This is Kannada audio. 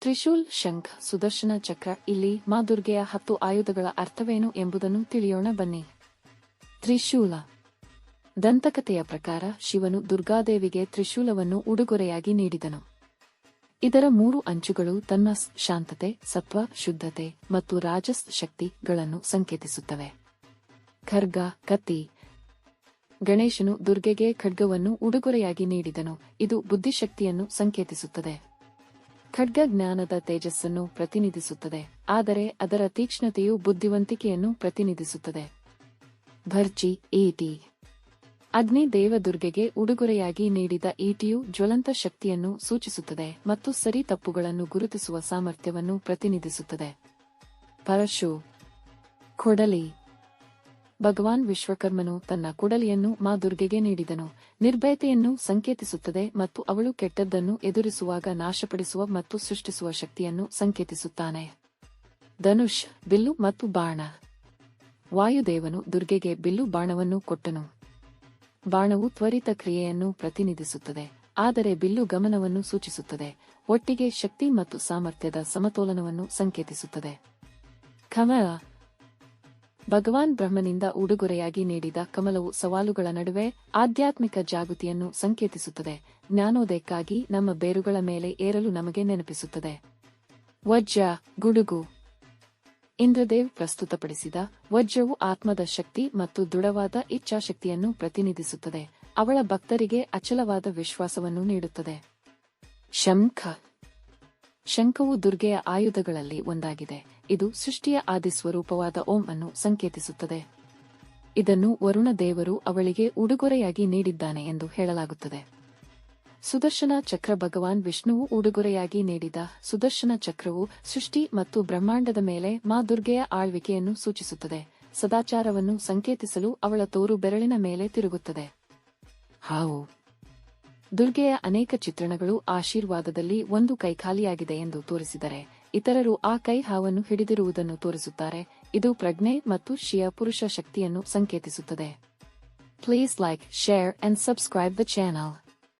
ತ್ರಿಶೂಲ್ ಶಂಖ ಸುದರ್ಶನ ಚಕ್ರ ಇಲ್ಲಿ ಮಾ ದುರ್ಗೆಯ ಹತ್ತು ಆಯುಧಗಳ ಅರ್ಥವೇನು ಎಂಬುದನ್ನು ತಿಳಿಯೋಣ ಬನ್ನಿ. ತ್ರಿಶೂಲ. ದಂತಕಥೆಯ ಪ್ರಕಾರ ಶಿವನು ದುರ್ಗಾದೇವಿಗೆ ತ್ರಿಶೂಲವನ್ನು ಉಡುಗೊರೆಯಾಗಿ ನೀಡಿದನು. ಇದರ ಮೂರು ಅಂಚುಗಳು ತನ್ನ ಶಾಂತತೆ, ಸತ್ವ, ಶುದ್ಧತೆ ಮತ್ತು ರಾಜಸ್ ಶಕ್ತಿಗಳನ್ನು ಸಂಕೇತಿಸುತ್ತವೆ. ಖರ್ಗ, ಕತ್ತಿ. ಗಣೇಶನು ದುರ್ಗೆಗೆ ಖಡ್ಗವನ್ನು ಉಡುಗೊರೆಯಾಗಿ ನೀಡಿದನು. ಇದು ಬುದ್ಧಿಶಕ್ತಿಯನ್ನು ಸಂಕೇತಿಸುತ್ತದೆ. ಖಡ್ಗ ಜ್ಞಾನದ ತೇಜಸ್ಸನ್ನು ಪ್ರತಿನಿಧಿಸುತ್ತದೆ, ಆದರೆ ಅದರ ತೀಕ್ಷ್ಣತೆಯು ಬುದ್ಧಿವಂತಿಕೆಯನ್ನು ಪ್ರತಿನಿಧಿಸುತ್ತದೆ. ಭರ್ಜಿ, ಈಟಿ. ಅಗ್ನಿ ದೇವದುರ್ಗೆಗೆ ಉಡುಗೊರೆಯಾಗಿ ನೀಡಿದ ಈಟಿಯು ಜ್ವಲಂತ ಶಕ್ತಿಯನ್ನು ಸೂಚಿಸುತ್ತದೆ ಮತ್ತು ಸರಿ ತಪ್ಪುಗಳನ್ನು ಗುರುತಿಸುವ ಸಾಮರ್ಥ್ಯವನ್ನು ಪ್ರತಿನಿಧಿಸುತ್ತದೆ. ಪರಶು. ಕೊಡಲಿ. ಭಗವಾನ್ ವಿಶ್ವಕರ್ಮನು ತನ್ನ ಕೊಡಲಿಯನ್ನು ಮಾ ದುರ್ಗೆಗೆ ನೀಡಿದನು. ನಿರ್ಭಯತೆಯನ್ನು ಸಂಕೇತಿಸುತ್ತದೆ ಮತ್ತು ಅವಳು ಕೆಟ್ಟದ್ದನ್ನು ಎದುರಿಸುವಾಗ ನಾಶಪಡಿಸುವ ಮತ್ತು ಸೃಷ್ಟಿಸುವ ಶಕ್ತಿಯನ್ನು ಸಂಕೇತಿಸುತ್ತಾನೆ. ಧನುಷ್, ಬಿಲ್ಲು ಮತ್ತು ಬಾಣ. ವಾಯುದೇವನು ದುರ್ಗೆಗೆ ಬಿಲ್ಲು ಬಾಣವನ್ನು ಕೊಟ್ಟನು. ಬಾಣವು ತ್ವರಿತ ಕ್ರಿಯೆಯನ್ನು ಪ್ರತಿನಿಧಿಸುತ್ತದೆ, ಆದರೆ ಬಿಲ್ಲು ಗಮನವನ್ನು ಸೂಚಿಸುತ್ತದೆ, ಒಟ್ಟಿಗೆ ಶಕ್ತಿ ಮತ್ತು ಸಾಮರ್ಥ್ಯದ ಸಮತೋಲನವನ್ನು ಸಂಕೇತಿಸುತ್ತದೆ. ಕಮಲ ಭಗವಾನ್ ಬ್ರಹ್ಮನಿಂದ ಉಡುಗೊರೆಯಾಗಿ ನೀಡಿದ ಕಮಲವು ಸವಾಲುಗಳ ನಡುವೆ ಆಧ್ಯಾತ್ಮಿಕ ಜಾಗೃತಿಯನ್ನು ಸಂಕೇತಿಸುತ್ತದೆ. ಜ್ಞಾನೋದಯಕ್ಕಾಗಿ ನಮ್ಮ ಬೇರುಗಳ ಮೇಲೆ ಏರಲು ನಮಗೆ ನೆನಪಿಸುತ್ತದೆ. ವಜ್ರ, ಗುಡುಗು. ಇಂದ್ರದೇವ್ ಪ್ರಸ್ತುತಪಡಿಸಿದ ವಜ್ರವು ಆತ್ಮದ ಶಕ್ತಿ ಮತ್ತು ದೃಢವಾದ ಇಚ್ಛಾಶಕ್ತಿಯನ್ನು ಪ್ರತಿನಿಧಿಸುತ್ತದೆ. ಅವಳ ಭಕ್ತರಿಗೆ ಅಚಲವಾದ ವಿಶ್ವಾಸವನ್ನು ನೀಡುತ್ತದೆ. ಶಂಖ. ಶಂಖವು ದುರ್ಗೆಯ ಆಯುಧಗಳಲ್ಲಿ ಒಂದಾಗಿದೆ. ಇದು ಸೃಷ್ಟಿಯ ಆದಿ ಸ್ವರೂಪವಾದ ಓಂ ಅನ್ನು ಸಂಕೇತಿಸುತ್ತದೆ. ಇದನ್ನು ವರುಣ ದೇವರು ಅವಳಿಗೆ ಉಡುಗೊರೆಯಾಗಿ ನೀಡಿದ್ದಾನೆ ಎಂದು ಹೇಳಲಾಗುತ್ತದೆ. ಸುದರ್ಶನ ಚಕ್ರ ಭಗವಾನ್ ವಿಷ್ಣುವು ಉಡುಗೊರೆಯಾಗಿ ನೀಡಿದ ಸುದರ್ಶನ ಚಕ್ರವು ಸೃಷ್ಟಿ ಮತ್ತು ಬ್ರಹ್ಮಾಂಡದ ಮೇಲೆ ಮಾ ದುರ್ಗೆಯ ಆಳ್ವಿಕೆಯನ್ನು ಸೂಚಿಸುತ್ತದೆ. ಸದಾಚಾರವನ್ನು ಸಂಕೇತಿಸಲು ಅವಳ ತೋರು ಬೆರಳಿನ ಮೇಲೆ ತಿರುಗುತ್ತದೆ. ಹಾವು. ದುರ್ಗೆಯ ಅನೇಕ ಚಿತ್ರಣಗಳು ಆಶೀರ್ವಾದದಲ್ಲಿ ಒಂದು ಕೈಖಾಲಿಯಾಗಿದೆ ಎಂದು ತೋರಿಸಿದರೆ ಇತರರು ಆ ಕೈ ಹಾವನ್ನು ಹಿಡಿದಿರುವುದನ್ನು ತೋರಿಸುತ್ತಾರೆ. ಇದು ಪ್ರಜ್ಞೆ ಮತ್ತು ಶಿಯ ಪುರುಷ ಶಕ್ತಿಯನ್ನು ಸಂಕೇತಿಸುತ್ತದೆ. Please like share and subscribe the channel